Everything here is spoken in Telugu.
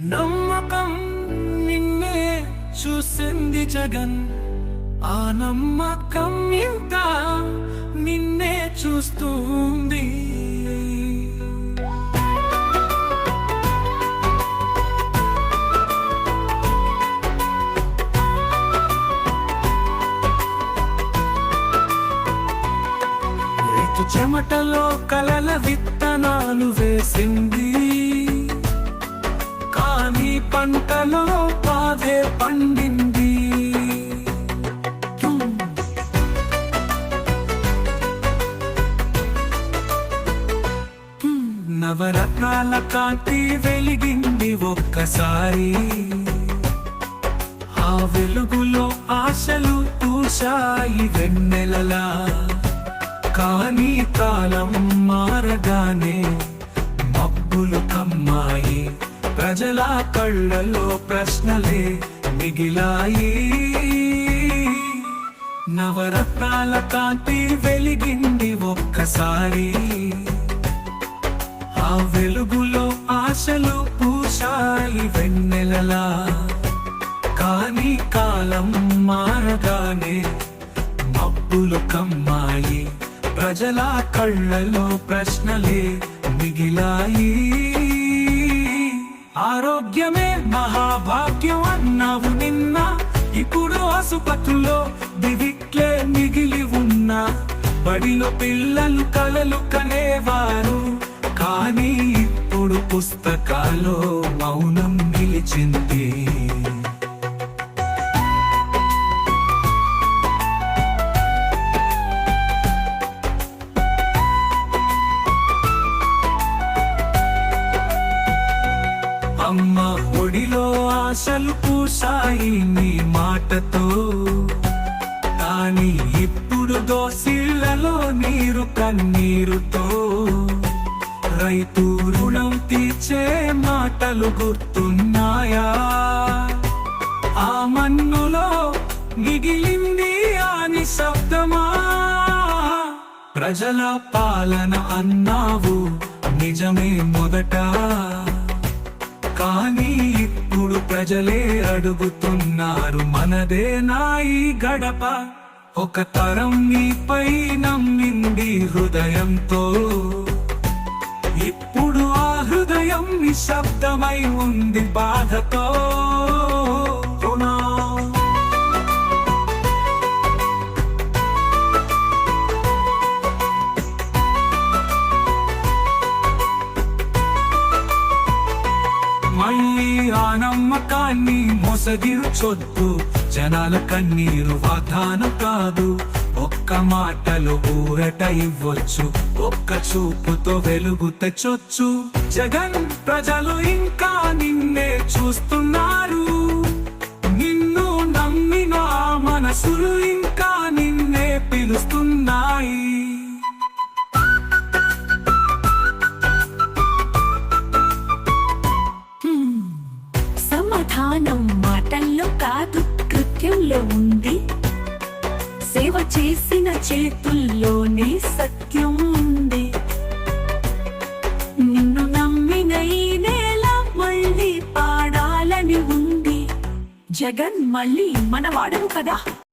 నమ్మకం నిన్నే చూసింది జగన్. ఆ నమ్మకం ఇంకా నిన్నే చూస్తుంది చెమటలో కలల విత్తనాలు వేసింది. నవరత్నాల కాంతి వెలిగింది ఒక్కసారి. ఆ వెలుగులో ఆశలు పూశాయి వెన్నెలలా. కానీ కాలం మారగానే మబ్బులు కమ్మాయి. ప్రజల కళ్ళలో ప్రశ్నలే మిగిలాయి. నవరత్నాల కాంతి వెలిగింది ఒక్కసారి. ఆ వెలుగులో ఆశలు పూశాయి వెన్నెలలా. కానీ కాలం మారగానే మబ్బులు కమ్మాయి. ప్రజల కళ్ళలో ప్రశ్నలే మిగిలాయి. ఆరోగ్యమే మహాభాగ్యం అన్నావు నిన్న. ఇప్పుడు ఆసుపత్రిలో దివిట్లే మిగిలి ఉన్నా. బడిలో పిల్లలు కలలు కనేవారు. కానీ ఇప్పుడు పుస్తకాల్లో మౌనం నిలిచింది. అమ్మ ఒడిలో ఆశలు పూసాయి నీ మాటతో. కానీ ఇప్పుడు దోసిళ్ళలో నీరు కన్నీరుతో. రైతు రుణం తీర్చే మాటలు గుర్తున్నాయా? ఆ మన్నులో మిగిలింది ఆ నిశ్శబ్దమా ప్రజల పాలన అన్నావు నిజమే మొదట. కానీ ఇప్పుడు ప్రజలే అడుగుతున్నారు మనదే నాయి గడప. ఒక తరం నీపై నమ్మింది హృదయంతో. ఉంది బాధతో రుణా మళ్ళీ ఆ నమ్మకాన్ని జనాల కన్నీరు వాగ్దానం కాదు. ఒక్క మాటలు ఊరట ఇవ్వచ్చు. ఒక్క చూపుతో వెలుగు తెచ్చొచ్చు జగన్ ప్రజలు ఇంకా నిన్నే సమాధానం మాటల్లో కాదు కృత్యంలో ఉంది. సేవ చేసిన చేతుల్లోనే సత్యం ఉంది. నిన్ను నమ్మిన ఈ నేల మళ్ళీ పాడాలని ఉంది. జగన్ మళ్ళీ మనవాడవు కదా.